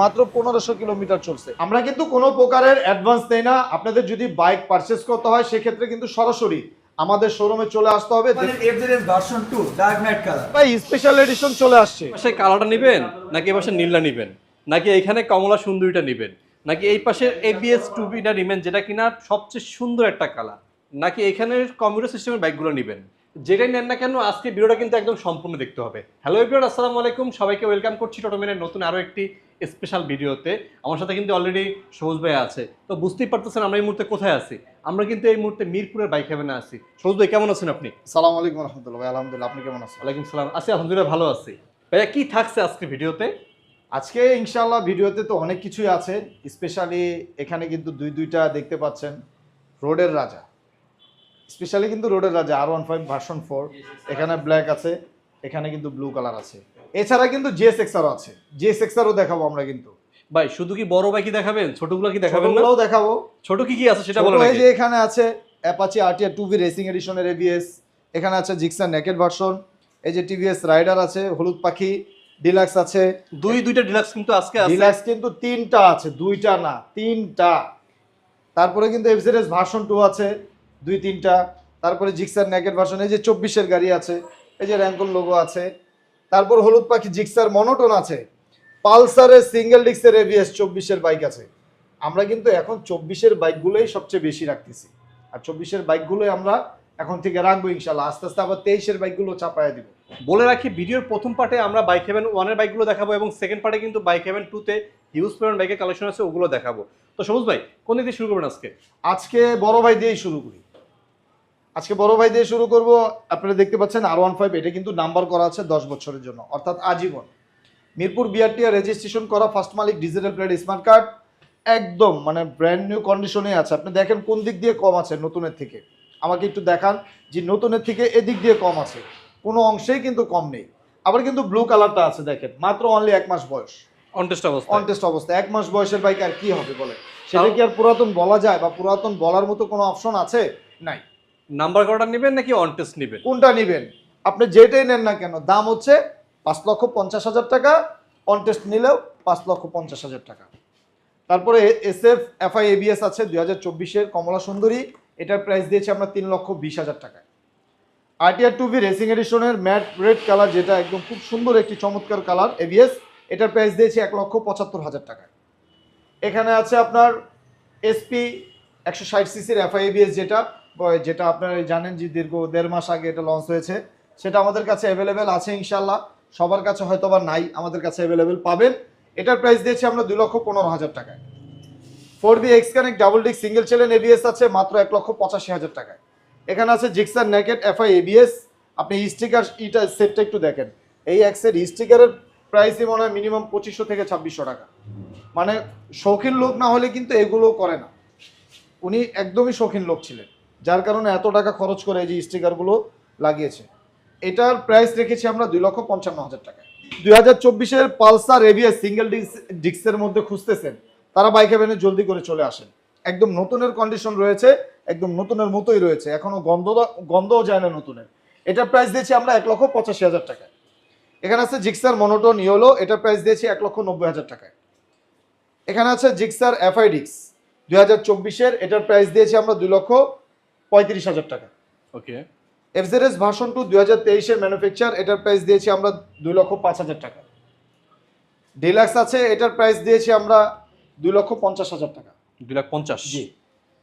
মাত্র পনেরোশো কিলোমিটার চলছে। আমরা কিন্তু কোনো প্রকারের অ্যাডভান্স নেই না। আপনাদের যদি বাইক পারচেস করতে হয় সেক্ষেত্রে কিন্তু সরাসরি আমাদের শোরুমে চলে আসতে হবে। FZS version two dark night colour ভাই স্পেশাল এডিশন চলে আসছে। পাশে কালারটা নেবেন নাকি এই পাশে নীলটা নেবেন? নাকি এখানে কমলা সুন্দরীটা নেবেন? নাকি এই পাশে এবিএস টুবিটা নেবেন যেটা কিনা সবচেয়ে সুন্দর একটা কালার নাকি এখানে কম্পিউটার সিস্টেমের বাইকগুলো নেবেন? যেটাই নেন না কেন আজকে ভিডিওটা কিন্তু একদম সম্পূর্ণ দেখতে হবে। হ্যালো এভরিওয়ান আসসালামু আলাইকুম। সবাইকে ওয়েলকাম করছি টোটোমেনের নতুন আরও একটি স্পেশাল ভিডিওতে আমার সাথে কিন্তু অলরেডি সবুজ ভাই আছে। তো বুঝতেই পারতেছেন আমরা এই মুহূর্তে কোথায় আছি। আমরা কিন্তু এই মুহূর্তে মিরপুরের বাইক হেভেনে আছি। সবুজ ভাই কেমন আছেন আপনি? সালাম আলাইকুম রহমতুল্লাহ ভাই আলহামদুলিল্লাহ। আপনি কেমন আছেন? ওয়ালাইকুম সালাম। আছি আলহামদুলিল্লাহ ভালো আছি। ভাইয়া কি থাকছে আজকে ভিডিওতে আজকে ইনশাল্লাহ ভিডিওতে তো অনেক কিছুই আছে। স্পেশালি এখানে কিন্তু দুই দুইটা দেখতে পাচ্ছেন। রোডের রাজা। স্পেশালি কিন্তু রোডের রাজা R one five version four এখানে ব্ল্যাক আছে। এখানে কিন্তু ব্লু কালার আছে। এছাড়া কিন্তু জেএস এক্সারও আছে। জেএস এক্সারও দেখাবো আমরা কিন্তু। ভাই শুধু কি বড় বাইকই দেখাবেন? ছোটগুলো কি দেখাবেন না? দেখাবো। ছোট কি কি আছে সেটা বলেন এই যে এখানে আছে Apache RTR two V racing এডিশনের ABS এখানে আছে জিক্সার নেকেড ভার্সন এই যে টিভিএস রাইডার আছে হলুদ পাখি ডিলাক্স আছে। দুই দুইটা ডিলাক্স কিন্তু আজকে আছে। ডিলাক্স কিন্তু তিনটা আছে দুইটা না তিনটা। তারপরে কিন্তু এফজেডএস ভার্সন টু আছে দুই তিনটা। তারপরে জিক্সার নেকেড ভার্সন এই যে চব্বিশের গাড়ি আছে এই যে র্যাঙ্কল লোগো আছে। তারপর হলুদ পাখি জিক্সার মনোটন আছে। পালসারের সিঙ্গেল ডিক্সের এভিএস চব্বিশের বাইক আছে। আমরা কিন্তু এখন চব্বিশের বাইকগুলোই সবচেয়ে বেশি রাখতেছি। আর চব্বিশের বাইকগুলোই আমরা এখন থেকে রাখব ইনশাল্লাহ আস্তে আস্তে আবার তেইশের বাইকগুলো চাপায় দিব। বলে রাখি ভিডিওর প্রথম পার্টে আমরা বাইক হেভেন ওয়ানের বাইকগুলো দেখাবো এবং সেকেন্ড পার্টে কিন্তু বাইক হেভেন টুতে হিউজ পরিমাণ বাইকের কালেকশন আছে ওগুলো দেখাবো। তো সবুজ ভাই কোন দিক দিয়ে শুরু করবেন আজকে? আজকে বড় ভাই দিয়েই শুরু করি। আজকে বড় ভাই দিয়ে শুরু করব। আপনারা দেখতে পাচ্ছেন আর ওয়ান ফাইভ এটা কিন্তু নাম্বার করা আছে দশ বছরের জন্য অর্থাৎ আজীবন। মিরপুর বিআরটিআর রেজিস্ট্রেশন করা ফার্স্ট মালিক ডিজিটাল প্লেট স্মার্ট কার্ড একদম মানে ব্র্যান্ড নিউ কন্ডিশনে আছে। আপনি দেখেন কোন দিক দিয়ে কম আছে নতুনের থেকে। আমাকে একটু দেখান যে নতুনের থেকে এদিক দিয়ে কম আছে। কোনো অংশেই কিন্তু কম নেই। আবার কিন্তু ব্লু কালারটা আছে দেখেন মাত্র অনলি এক মাস বয়স। অনটেস্ট অবস্থা অনটেস্ট অবস্থা এক মাস বয়সের বাইক আর কি হবে বলে সেটা কি আর পুরাতন বলা যায় বা পুরাতন বলার মতো কোনো অপশন আছে? নাই। নাম্বার করাটা নেবেন নাকি অনটেস্ট নেবেন? কোনটা নেবেন? আপনি যেটাই নেন না কেন, দাম হচ্ছে পাঁচ লক্ষ পঞ্চাশ হাজার টাকা অনটেস্ট নিলেও পাঁচ লক্ষ পঞ্চাশ হাজার টাকা। তারপরে এস এফ এফআই এবিএস আছে দুই হাজার চব্বিশের, কমলা সুন্দরী, এটার প্রাইস দিয়েছি আমরা তিন লক্ষ বিশ হাজার টাকায়। আরটিআর ভি রেসিং এডিশনের ম্যাট রেড কালার যেটা একদম খুব সুন্দর একটি চমৎকার কালার এবিএস এটার প্রাইস দিয়েছি এক লক্ষ পঁচাত্তর হাজার টাকায়। এখানে আছে আপনার এসপি একশো ষাট সিসির এফআইবিএস যেটা ব- যেটা আপনারা জানেন যে দীর্ঘ দেড় মাস আগে এটা লঞ্চ হয়েছে, সেটা আমাদের কাছে অ্যাভেলেবেল আছে ইনশাল্লাহ সবার কাছে হয়তো বা নাই, আমাদের কাছে অ্যাভেলেবেল পাবেন। এটার প্রাইস দিয়েছি আমরা দুই লক্ষ পনেরো হাজার টাকায়। Four B X connect double disc single channel ABS আছে মাত্র এক লক্ষ পঁচাশি হাজার টাকায়। এখানে আছে জিক্সার নেকেট এফআই এবিএস আপনি স্টিকার ইটা সেটটা একটু দেখেন। এই এক্সের স্টিকারের প্রাইসই মনে হয় মিনিমাম পঁচিশশো থেকে ছাব্বিশশো টাকা। মানে শৌখিন লোক না হলে কিন্তু এগুলো করে না। উনি একদমই শৌখিন লোক ছিলেন। যার কারণে এত টাকা খরচ করে এই যে স্টিকারগুলো লাগিয়েছে। এটার প্রাইস রেখেছি আমরা দুই লক্ষ পঞ্চান্ন হাজার টাকা। দুই হাজার চব্বিশের পালসার এভিএস সিঙ্গেল ডিক্স ডিক্সের মধ্যে খুঁজতেছেন, তারা বাইকে হেভেনে জলদি করে চলে আসেন। একদম নতুনের কন্ডিশন রয়েছে, একদম নতুনের মতোই রয়েছে এখনও গন্ধ গন্ধও যায় না নতুনের। এটার প্রাইস দিয়েছি আমরা এক লক্ষ পঁচাশি হাজার টাকায় এখানে আছে জিক্সার মনোটোন ইয়োলো, এটার প্রাইস দিয়েছি এক লক্ষ নব্বই হাজার টাকায়। এখানে আছে জিক্সার এফআইডিক্স দুই হাজার চব্বিশের এটার প্রাইস দিয়েছি আমরা দুই লক্ষ পঁয়ত্রিশ হাজার টাকা। ওকে। এফজেডএস ভার্সন টু দুই হাজার তেইশের ম্যানুফ্যাকচার এটার প্রাইস দিয়েছি আমরা দুই লক্ষ পাঁচ হাজার টাকা। ডিলাক্স আছে এটার প্রাইস দিয়েছি আমরা দুই লক্ষ পঞ্চাশ হাজার টাকা। দুই লাখ পঞ্চাশ। জি।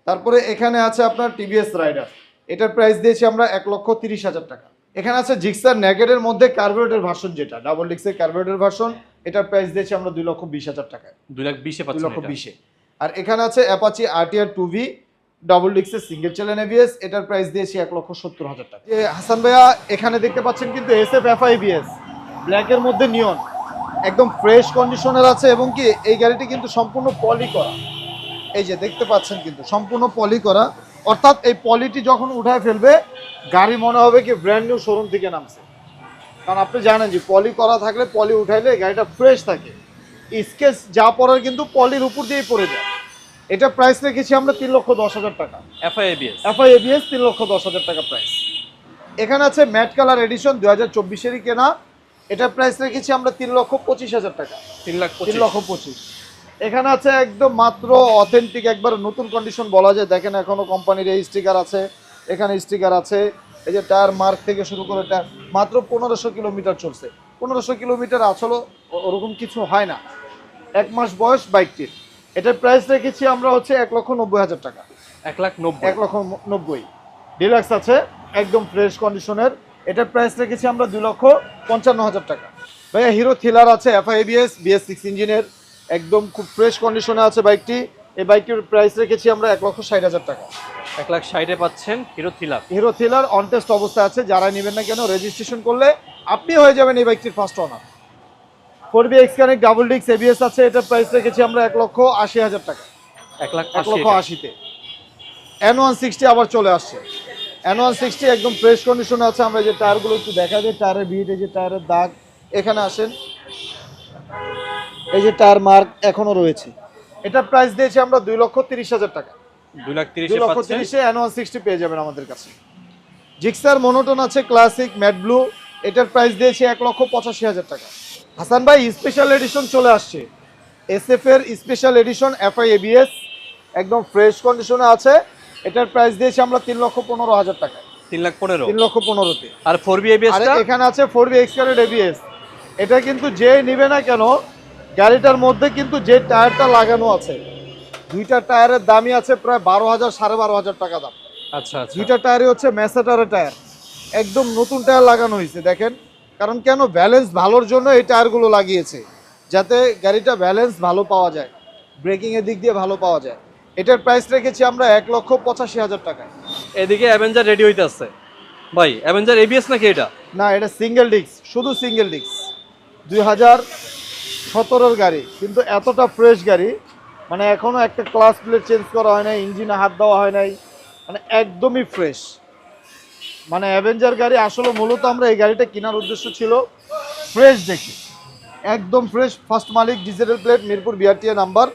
তারপরে এখানে আছে আপনার টিভিএস রাইডার এটার প্রাইস দিয়েছি আমরা এক লক্ষ তিরিশ হাজার টাকা। এখানে আছে জিক্সার নেগেটের মধ্যে কার্বোরেটের ভার্সন যেটা ডাবল ডিক্সের কার্বোরেটের ভার্সন এটার প্রাইস দিয়েছি আমরা দুই লক্ষ বিশ হাজার টাকায়। দুই লাখ বিশে দুই লক্ষ বিশে। আর এখানে আছে Apache RTR two V double ডিক্সের single channel ABS এটার প্রাইস দিয়েছি এক লক্ষ সত্তর হাজার টাকা। হাসান ভাইয়া, এখানে দেখতে পাচ্ছেন কিন্তু এস এফ এফ আইবিএস ব্ল্যাকের মধ্যে নিয়ন একদম ফ্রেশ কন্ডিশনের আছে এবং কি এই গাড়িটি কিন্তু সম্পূর্ণ পলি করা। এই যে দেখতে পাচ্ছেন কিন্তু সম্পূর্ণ পলি করা। অর্থাৎ এই পলিটি যখন উঠায় ফেলবে, গাড়ি মনে হবে কি ব্র্যান্ড নিউ শোরুম থেকে নামছে। কারণ আপনি জানেন যে পলি করা থাকলে পলি উঠাইলে গাড়িটা ফ্রেশ থাকে। স্কেচ যা পড়ার কিন্তু পলির উপর দিয়েই পড়ে যায়। এটা প্রাইস রেখেছি আমরা তিন লক্ষ দশ হাজার টাকা। এফআইএবিএস এফআই এবিএস তিন লক্ষ দশ হাজার টাকা প্রাইস এখানে আছে ম্যাট কালার এডিশন দু হাজার চব্বিশেরই কেনা। এটার প্রাইস রেখেছি আমরা তিন লক্ষ পঁচিশ হাজার টাকা। তিন লাখ তিন লক্ষ পঁচিশ। এখানে আছে একদম মাত্র অথেন্টিক একবার নতুন কন্ডিশন বলা যায়। দেখেন এখনও কোম্পানির এই স্টিকার আছে এখানে স্টিকার আছে। এই যে টায়ার মার্ক থেকে শুরু করে টায়ার মাত্র পনেরোশো কিলোমিটার চলছে। পনেরোশো কিলোমিটার আসলে ওরকম কিছু হয় না। এক মাস বয়স বাইকটির এটার প্রাইস রেখেছি আমরা হচ্ছে এক লক্ষ নব্বই হাজার টাকা। এক লাখ নব্বই। এক লক্ষ নব্বই। ডিলাক্স আছে একদম ফ্রেশ কন্ডিশনের এটার প্রাইস রেখেছি আমরা দুই লক্ষ পঞ্চান্ন হাজার টাকা। ভাইয়া হিরো থ্রিলার আছে এফআই এবিএস বিএস সিক্স ইঞ্জিনের একদম খুব ফ্রেশ কন্ডিশনে আছে বাইকটি। এই বাইকটির প্রাইস রেখেছি আমরা এক লক্ষ ষাট হাজার টাকা। এক লাখ ষাটে পাচ্ছেন Hero Thriller Hero Thriller on test অবস্থায় আছে যারা নেবেন না কেন রেজিস্ট্রেশন করলে আপনি হয়ে যাবেন এই বাইকটির first owner four B X connect double ডিক্স এবিএস আছে এটার প্রাইস রেখেছি আমরা এক লক্ষ আশি হাজার টাকা। এক লাখ এক লক্ষ আশিতে। এন ওয়ান সিক্সটি আবার চলে আসছে। এন ওয়ান সিক্সটি একদম ফ্রেশ কন্ডিশনে আছে আমরা যে টায়ারগুলো একটু দেখা যায় টায়ারের বিট এই যে টায়ারের দাগ। এখানে আসেন। এই যে টায়ার মার্ক এখনও রয়েছে। এটার প্রাইস দিয়েছি আমরা দুই লক্ষ তিরিশ হাজার টাকা। দুই লাখ দুই লক্ষ তিরিশে এন ওয়ান সিক্সটি পেয়ে যাবেন আমাদের কাছে। জিক্সার মনোটন আছে ক্লাসিক ম্যাট ব্লু এটার প্রাইস দিয়েছি এক লক্ষ পঁচাশি হাজার টাকা। হাসান ভাই স্পেশাল এডিশন চলে আসছে। এসএফ এর স্পেশাল এডিশন এফআই এবিএস একদম ফ্রেশ কন্ডিশনে আছে। এটার প্রাইস দিয়েছি আমরা তিন লক্ষ পনেরো হাজার টাকা তিন লাখ পনেরো? তিন লক্ষ পনেরোতে। আর ফোর বি আর এবিএসটা এখানে আছে ফোর বি এক্সকারেড এবিএস এটা কিন্তু যে নিবে না কেন গাড়িটার মধ্যে কিন্তু যে টায়ারটা লাগানো আছে দুইটা টায়ারের দামই আছে প্রায় বারো হাজার সাড়ে বারো হাজার টাকা দাম। আচ্ছা আচ্ছা। দুইটা টায়ারই হচ্ছে ম্যাসেটারের টায়ার। একদম নতুন টায়ার লাগানো হয়েছে দেখেন। কারণ কেন? ব্যালেন্স ভালোর জন্য এই টায়ারগুলো লাগিয়েছে যাতে গাড়িটা ব্যালেন্স ভালো পাওয়া যায় ব্রেকিংয়ের দিক দিয়ে ভালো পাওয়া যায়। এটার প্রাইস রেখেছি আমরা এক লক্ষ পঁচাশি হাজার টাকায়। এদিকে অ্যাভেঞ্জার রেডি হইতে আসছে। ভাই অ্যাভেঞ্জার এবিএস নাকি এটা? না এটা সিঙ্গেল ডিস্ক শুধু সিঙ্গেল ডিস্ক দুই হাজার সতেরোর গাড়ি কিন্তু এতটা ফ্রেশ গাড়ি মানে এখনও একটা ক্লাস প্লেট চেঞ্জ করা হয় নাই ইঞ্জিনে হাত দেওয়া হয় নাই মানে একদমই ফ্রেশ মানে অ্যাভেঞ্জার গাড়ি আসলে মূলত আমরা এই গাড়িটা কেনার উদ্দেশ্য ছিল ফ্রেশ দেখে। একদম ফ্রেশ ফার্স্ট মালিক digital plate Mirpur BRTA number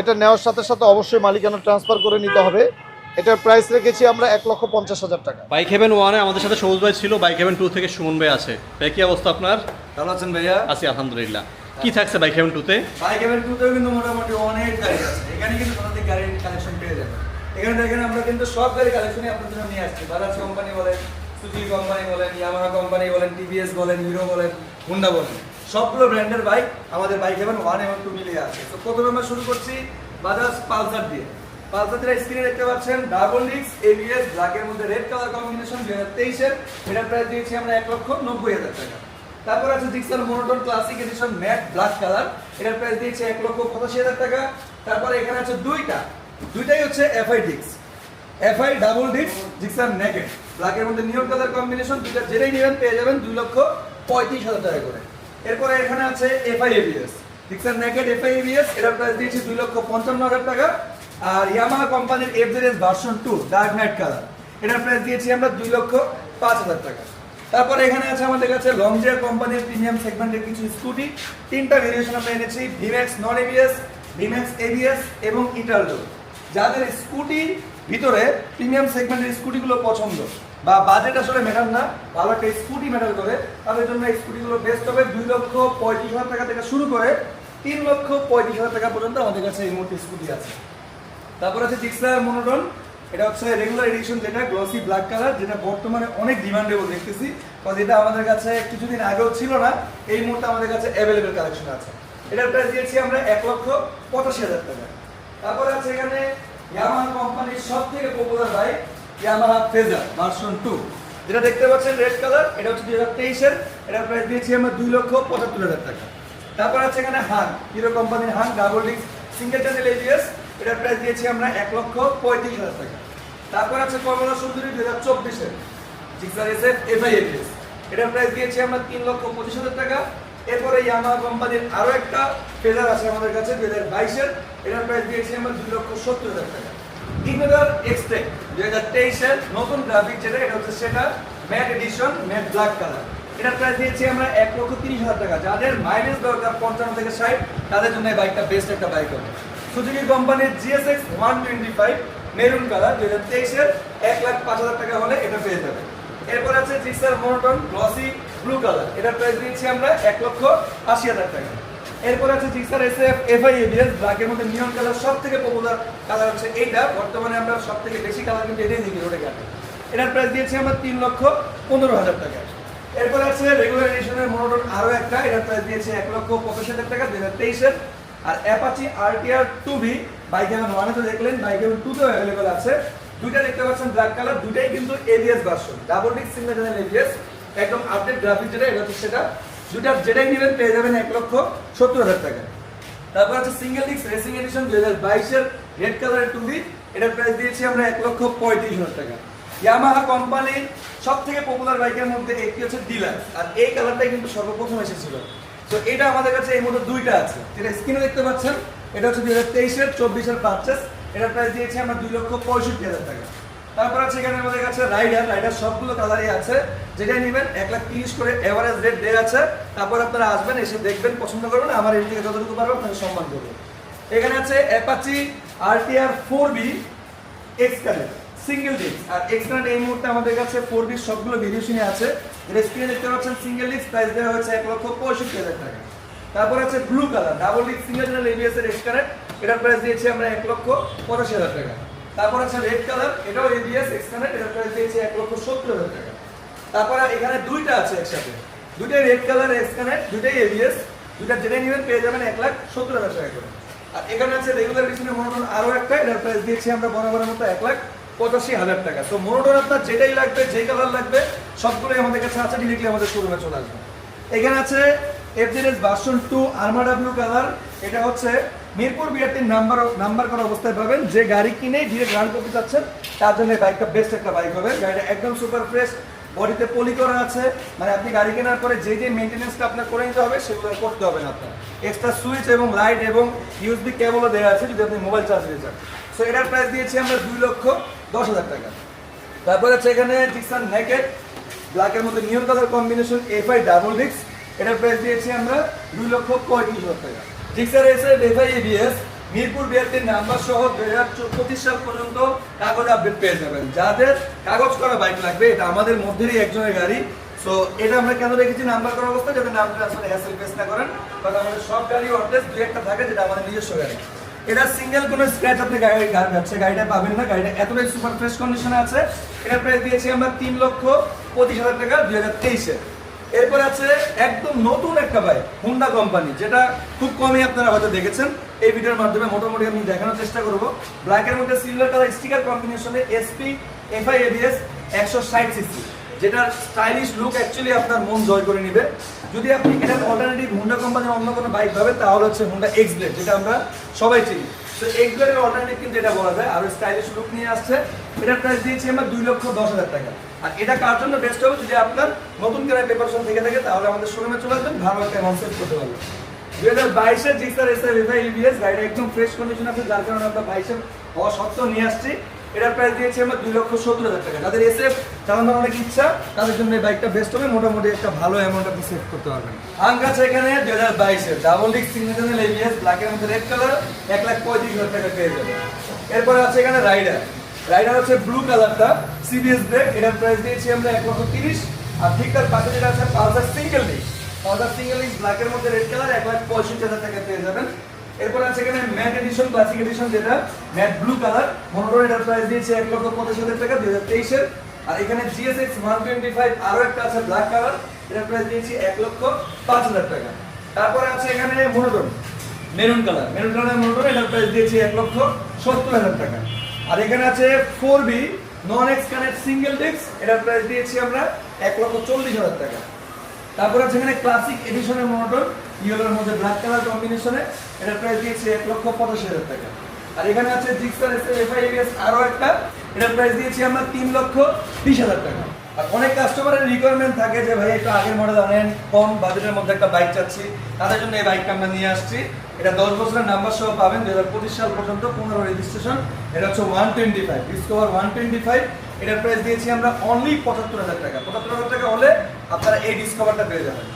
এটা নেওয়ার সাথে সাথে অবশ্যই মালিকানা ট্রান্সফার করে নিতে হবে। এটার প্রাইস রেখেছি আমরা এক লক্ষ পঞ্চাশ হাজার টাকা। বাইক হেভেন ওয়ানে আমাদের সাথে সবুজ ভাই ছিল বাইক হেভেন টু থেকে সুমন ভাই আছে। ভাই কি অবস্থা আপনার? ভালো আছেন ভাইয়া? আছি আলহামদুলিল্লাহ। কি থাকছে বাইক হেভেন টুতে বাইক এবার টুতেও কিন্তু মোটামুটি অনেক গাড়ি আছে। এখানে কিন্তু গাড়ির কালেকশন পেয়ে যাবেন। এখানে দেখেন আমরা কিন্তু সব গাড়ি কালেকশনই আপনার জন্য নিয়ে আসছি। বাজাজ কোম্পানি বলেন সুজুকি কোম্পানি বলেন ইয়ামাহা কোম্পানি বলেন টিভিএস বলেন হিরো বলেন হুন্ডা বলেন। সবগুলো ব্র্যান্ডের বাইক আমাদের বাইক এবার ওয়ান এবং টু মিলিয়ে আছে। তো প্রথমে আমরা শুরু করছি বাজাজ পালসার দিয়ে। পালসার যেটা স্ক্রিনে দেখতে পাচ্ছেন ডাবল ডিক্স এবিএস ব্ল্যাকের মধ্যে রেড কালার কম্বিনেশন দুই হাজার তেইশের। এটার প্রাইস দিয়েছি আমরা এক লক্ষ নব্বই হাজার টাকা। তারপর আছে Gixxer monotone classic edition matte black colour এটার প্রাইস দিয়েছে এক লক্ষ পঁচাশি হাজার টাকা। তারপরে এখানে আছে দুইটা দুইটাই হচ্ছে এফআই ডিক্স এফআই ডাবল ডিক্স জিক্সার নেকেট ব্ল্যাকের মধ্যে নিউ কালার কম্বিনেশন দুইটা যেটাই নেবেন, পেয়ে যাবেন দুই লক্ষ পঁয়ত্রিশ হাজার টাকা করে। এরপরে এখানে আছে FI ABS Gixxer naked FI ABS এটার প্রাইস দিয়েছি দুই লক্ষ পঞ্চান্ন হাজার টাকা। আর ইয়ামাহা কোম্পানির version two dark night colour এটার প্রাইস দিয়েছি আমরা দুই লক্ষ পাঁচ হাজার টাকা। তারপরে এখানে আছে আমাদের কাছে লংজিয়া কোম্পানির প্রিমিয়াম সেগমেন্টের কিছু স্কুটি তিনটা ভেরিয়েশন আমরা এনেছি Vmax non ABS Vmax ABS এবং ইটালডো যাদের স্কুটির ভিতরে প্রিমিয়াম সেগমেন্টের স্কুটিগুলো পছন্দ, বা বাজেট আসলে ম্যাটার না, ভালো একটা স্কুটি ম্যাটার করে, তাদের জন্য এই স্কুটিগুলো বেস্ট হবে। দুই লক্ষ পঁয়ত্রিশ হাজার টাকা থেকে শুরু করে তিন লক্ষ পঁয়ত্রিশ হাজার টাকা পর্যন্ত আমাদের কাছে এই মুহূর্তে স্কুটি আছে। তারপর আছে জিক্সার মনোটন এটা হচ্ছে রেগুলার এডিশন যেটা গ্লসি ব্ল্যাক কালার যেটা বর্তমানে অনেক ডিমান্ডেবল দেখতেছি, কারণ এটা আমাদের কাছে কিছুদিন আগেও ছিল না, এই মুহূর্তে আমাদের কাছে অ্যাভেলেবেল কালেকশন আছে। এটার প্রাইস দিয়েছি আমরা এক লক্ষ পঁচাশি হাজার টাকা। তারপর আছে এখানে ইয়ামাহা কোম্পানির সব থেকে popular bike Yamaha Fazer version two যেটা দেখতে পাচ্ছেন রেড কালার এটা হচ্ছে দুই হাজার তেইশের এটার প্রাইস দিয়েছি আমরা দুই লক্ষ পঁচাত্তর হাজার টাকা। তারপর আছে এখানে হাং হিরো কোম্পানির Hang double disc single channel ABS এটার প্রাইস দিয়েছি আমরা এক লক্ষ পঁয়ত্রিশ হাজার টাকা। তারপর আছে কমলা সুন্দরী দুই হাজার চব্বিশের Gixxer S F FI ABS এটার প্রাইস দিয়েছি আমরা তিন লক্ষ পঁচিশ হাজার টাকা। এরপরে ইয়ামাহা কোম্পানির আরও একটা ফেজার আছে আমাদের কাছে, দুই হাজার বাইশের। এটার প্রাইস দিয়েছি আমরা দুই লক্ষ সত্তর হাজার টাকা। ইগনোডার এক্সটেক দুই হাজার তেইশের নতুন গ্রাফিক যেটা এটা হচ্ছে সেটা matte edition matte black colour এটার প্রাইস দিয়েছি আমরা এক লক্ষ তিরিশ হাজার টাকা। যাদের মাইলেজ দরকার পঞ্চান্ন থেকে ষাট, তাদের জন্য এই বাইকটা বেস্ট একটা বাইক হবে। সুজুকি কোম্পানির GSX one twenty five maroon colour দুই হাজার তেইশের এক লাখ পাঁচ হাজার টাকা হলে এটা পেয়ে যাবে এরপর আছে Gixxer monotone glossy blue colour এটার প্রাইস দিয়েছি আমরা এক লক্ষ আশি হাজার টাকা। এরপর আছে Gixxer S F FI ABS ব্ল্যাকের মধ্যে নিয়ন কালার সব থেকে পপুলার কালার হচ্ছে এইটা। বর্তমানে আমরা সব থেকে বেশি কালার কিন্তু এটাই দেখি রোডে ঘাটে। এটার প্রাইস দিয়েছি আমরা তিন লক্ষ পনেরো হাজার টাকা। এরপর আছে রেগুলার এডিশনের মনোটন আরও একটা। এটার প্রাইস দিয়েছে এক লক্ষ পঁচিশ হাজার টাকা, দুই হাজার তেইশের। আর Apache RTR two V bike এমন ওয়ানে তো দেখলেন বাইক এমন টুতেও অ্যাভেলেবেল আছে। দুইটা দেখতে পাচ্ছেন ব্ল্যাক কালার দুইটাই কিন্তু ABS version double disc single ABS একদম আপডেট গ্রাফিক যেটা, এটা হচ্ছে সেটা। দুইটা যেটাই নেবেন পেয়ে যাবেন এক লক্ষ সত্তর হাজার টাকা। তারপর আছে সিঙ্গেল ডিক্স রেসিং এডিশন দুই হাজার বাইশের রেড কালারের টু ভি এটার প্রাইস দিয়েছি আমরা এক লক্ষ পঁয়ত্রিশ হাজার টাকা। ইয়ামাহা কোম্পানির সব থেকে পপুলার বাইকের মধ্যে একটি হচ্ছে ডিলার আর এই কালারটাই কিন্তু সর্বপ্রথম এসেছিল। তো এটা আমাদের কাছে এই মধ্যে দুইটা আছে। যেটা স্ক্রিনে দেখতে পাচ্ছেন, এটা হচ্ছে দুই হাজার তেইশের চব্বিশের পারচেস এটার প্রাইস দিয়েছি আমরা দুই লক্ষ পঁয়ষট্টি হাজার টাকা। তারপর আছে এখানে আমাদের কাছে রাইডার রাইডার সবগুলো কালারই আছে। যেটাই নেবেন, এক লাখ তিরিশ করে এভারেজ রেট দেওয়া আছে। তারপর আপনারা আসবেন, এসে দেখবেন, পছন্দ করবেন, আমার এই থেকে যতটুকু পারব আপনাকে সম্মান করব। এখানে আছে অ্যাপাচি আরটিআর ফোর বি এক্সকালেট সিঙ্গেল ডিস্ক আর এক্সকালেট এই মুহূর্তে আমাদের কাছে ফোর বি সবগুলো ভেরিয়েশনে আছে। যেটা স্ক্রিনে দেখতে পাচ্ছেন সিঙ্গেল ডিস্ক প্রাইস দেওয়া হয়েছে এক লক্ষ পঁয়ষট্টি হাজার টাকা। তারপর আছে blue colour double disc single channel ABS এর এক্সকালেট এটার প্রাইস দিয়েছি আমরা এক লক্ষ পঁচাশি হাজার টাকা। তারপর আছে রেড কালার এটাও এবিএস এক্সকালেট এটার প্রাইস দিয়েছি এক লক্ষ সত্তর হাজার টাকা। তারপর এখানে দুইটা আছে একসাথে। দুইটাই রেড কালার এক্সকানেট দুইটাই এবিএস দুইটা যেটাই নেবেন পেয়ে যাবেন এক লাখ সত্তর হাজার টাকা করে। আর এখানে আছে রেগুলার এডিশনের মনোটন আরও একটা, এটার প্রাইস দিয়েছি আমরা বরাবরের মতো এক লাখ পঁচাশি হাজার টাকা। তো মনোটন আপনার যেটাই লাগবে যেই কালার লাগবে, সবগুলোই আমাদের কাছে আছে ডিরেক্টলি আমাদের শোরুমে চলে আসবে। এখানে আছে F FZS version two Armada blue colour এটা হচ্ছে মিরপুর বিআরটির নাম্বার নাম্বার করা অবস্থায় পাবেন। যে গাড়ি কিনে ডিরেক্ট রান করতে চাচ্ছেন, তার জন্য বাইকটা বেস্ট একটা বাইক হবে। গাড়িটা একদম সুপার ফ্রেশ বডিতে পলি করা আছে। মানে আপনি গাড়ি কেনার পরে যে যে মেনটেন্যান্সটা আপনার করে নিতে হবে, সেগুলো করতে হবে না আপনার। এক্সট্রা সুইচ এবং লাইট এবং ইউএসবি কেবলও দেওয়া আছে, যদি আপনি মোবাইল চার্জ দিয়ে চান। সো এটার প্রাইস দিয়েছি আমরা দুই লক্ষ দশ হাজার টাকা। তারপরে আছে এখানে ডিক্সান নেকেট ব্ল্যাকের মধ্যে neon colour combination F I double ডিক্স এটার প্রাইস দিয়েছি আমরা দুই লক্ষ পঁয়ত্রিশ হাজার টাকা। ডিক্সার এস মিরপুর বিআরটির নাম্বার সহ দুই হাজার পঁচিশ সাল পর্যন্ত কাগজ আপডেট পেয়ে যাবেন। যাদের কাগজ করা বাইক লাগবে, এটা আমাদের মধ্যেরই একজনের গাড়ি। সো এটা আমরা কেন রেখেছি নাম্বার করা অবস্থা? যাতে নামটা আসলে হ্যাসেল ফেস না করেন, কারণ আমাদের সব গাড়ি অর্ডার দুই একটা থাকে যেটা আমাদের নিজস্ব গাড়ি। এটা সিঙ্গেল কোনো স্ক্র্যাচ আপনি গাড়ি যাচ্ছে গাড়িটা পাবেন না, গাড়িটা এতটাই সুপার ফ্রেশ কন্ডিশনে আছে। এটার প্রাইস দিয়েছি আমরা তিন লক্ষ পঁচিশ হাজার টাকা দুই হাজার তেইশে। এরপর আছে একদম নতুন একটা বাইক হুন্ডা কোম্পানি যেটা খুব কমই আপনারা হয়তো দেখেছেন। এই ভিডিওর মাধ্যমে মোটামুটি আমি দেখানোর চেষ্টা করব। ব্ল্যাকের মধ্যে সিলভার কালার স্টিকার কম্বিনেশনে এসপি এফআই এবিএস একশো ষাট সিসি যেটার স্টাইলিশ লুক অ্যাকচুয়ালি আপনার মন জয় করে নেবে। যদি আপনি এটার অল্টারনেটিভ হুন্ডা কোম্পানির অন্য কোনো বাইক ভাবেন, তাহলে হচ্ছে হুন্ডা এক্স ব্লেড যেটা আমরা সবাই চিনি। তো এক্স ব্লেডের অল্টারনেটিভ কিন্তু এটা বলা যায়। আরও স্টাইলিশ লুক নিয়ে আসছে। এটার প্রাইস দিয়েছি আমরা দুই লক্ষ দশ হাজার টাকা। আর এটা কার জন্য বেস্ট হবে যদি আপনার নতুন কেনার প্রিপারেশন থেকে থাকে, তাহলে আমাদের শোরুমে চলে আসবেন, ভালো একটা সেভ করতে পারবেন। দুই হাজার বাইশের Gixxer S F FI ABS গাড়িটা একদম ফ্রেশ কন্ডিশন আছে, যার কারণে আমরা বাইশের হওয়া সত্ত্বেও নিয়ে আসছি। এটার প্রাইস দিয়েছি আমরা দুই লক্ষ সত্তর হাজার টাকা। যাদের এসে চালানোর অনেক ইচ্ছা, তাদের জন্য এই বাইকটা বেস্ট হবে, মোটামুটি একটা ভালো অ্যামাউন্ট আপনি সেভ করতে পারবেন। আঙ্ক আছে এখানে দুই হাজার বাইশের ডাবল ডিক সিগনেচার এবিএস ব্ল্যাকের মধ্যে রেড কালার এক লাখ পঁয়ত্রিশ হাজার টাকা পেয়ে যাবে এরপরে আছে এখানে রাইডার রাইডার হচ্ছে ব্লু কালারটা সিবিএস ব্রেক এটার প্রাইস দিয়েছি আমরা এক লক্ষ তিরিশ। আর ঠিক তার পাশে যেটা আছে, Pulsar single disc Pulsar single disc ব্ল্যাকের মধ্যে রেড কালার এক লাখ পঁয়ষট্টি হাজার টাকা পেয়ে যাবেন। এরপর আছে এখানে ম্যাট এডিশন ক্লাসিক এডিশন যেটা ম্যাট ব্লু কালার মনোটন এটার প্রাইস দিয়েছে এক লক্ষ পঁচাশ হাজার টাকা দুই হাজার তেইশের। আর এখানে জিএসএক্স ওয়ান টোয়েন্টি ফাইভ আরও একটা আছে ব্ল্যাক কালার এটার প্রাইস দিয়েছি এক লক্ষ পাঁচ হাজার টাকা। তারপরে আছে এখানে monotone maroon colour maroon colour monotone এটার প্রাইস দিয়েছি এক লক্ষ সত্তর হাজার টাকা। আর এখানে আছে four V non X connect single disc এটার প্রাইস দিয়েছি আমরা এক লক্ষ চল্লিশ হাজার টাকা। তারপর আছে এখানে ক্লাসিক এডিশনের মনোটন ইয়েলোর মধ্যে ব্ল্যাক কালার কম্বিনেশনে এটার প্রাইস দিয়েছি এক লক্ষ পঁচাশি হাজার টাকা। আর এখানে আছে জিক্সার এস এফআই এস আরও একটা, এটার প্রাইস দিয়েছি আমরা তিন লক্ষ বিশ হাজার টাকা। আর অনেক কাস্টমারের রিকোয়ারমেন্ট থাকে যে, ভাই, একটু আগের মডেল আনেন, কম বাজেটের মধ্যে একটা বাইক চাচ্ছি। তাদের জন্য এই বাইকটা আমরা নিয়ে আসছি। এটা দশ বছরের নাম্বার সহ পাবেন। দু হাজার পঁচিশ সাল পর্যন্ত পনেরো রেজিস্ট্রেশন এটা হচ্ছে one twenty five Discover one twenty five এটার প্রাইস দিয়েছি আমরা অনলি পঁচাত্তর হাজার টাকা। পঁচাত্তর হাজার টাকা হলে আপনারা এই ডিসকভারটা পেয়ে যাবেন।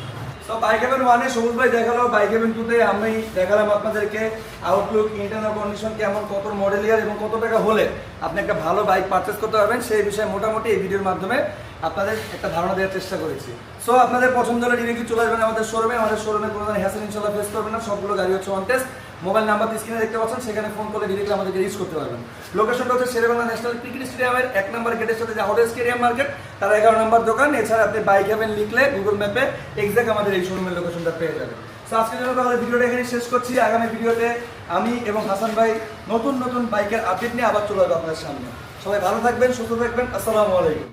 তো বাইক হেভেন ওয়ানে সবুজ ভাই দেখাল। বাইক হেভেন টুতে আমি দেখালাম আপনাদেরকে আউটলুক ইন্টারনাল কন্ডিশন কেমন, কত মডেল ইয়ার এবং কত টাকা হলে আপনি একটা ভালো বাইক পারচেস করতে পারবেন। সেই বিষয়ে মোটামুটি এই ভিডিওর মাধ্যমে আপনাদের একটা ধারণা দেওয়ার চেষ্টা করেছি। সো আপনাদের পছন্দ হলে ডিরেক্টলি চলে আসবেন আমাদের শোরুমে আমাদের শোরুমে কোনো ধরনের হ্যাসেল ইনশাল্লাহ ফেস করবেন না। সবগুলো গাড়ি হচ্ছে অন টেস্ট মোবাইল নাম্বার স্ক্রিনে দেখতে পাচ্ছেন, সেখানে ফোন করে ডিরেক্টলি আমাদেরকে রিচ করতে পারবেন। লোকেশনটা হচ্ছে শেরেবাংলা ন্যাশনাল ক্রিকেট স্টেডিয়ামের এক নম্বর গেটের সাথে যে আউটার স্টেডিয়াম মার্কেট তার এগারো নম্বর দোকান। এছাড়া আপনি বাইক হ্যাভেন লিখলে গুগল ম্যাপে এক্সাক্ট আমাদের এই শোরুমের লোকেশনটা পেয়ে যাবেন। সো আজকের জন্য তাহলে ভিডিওটা এখানে শেষ করছি। আগামী ভিডিওতে আমি এবং হাসান ভাই নতুন নতুন বাইকের আপডেট নিয়ে আবার চলে আসব আপনাদের সামনে। সবাই ভালো থাকবেন, সুস্থ থাকবেন। আসসালামু আলাইকুম।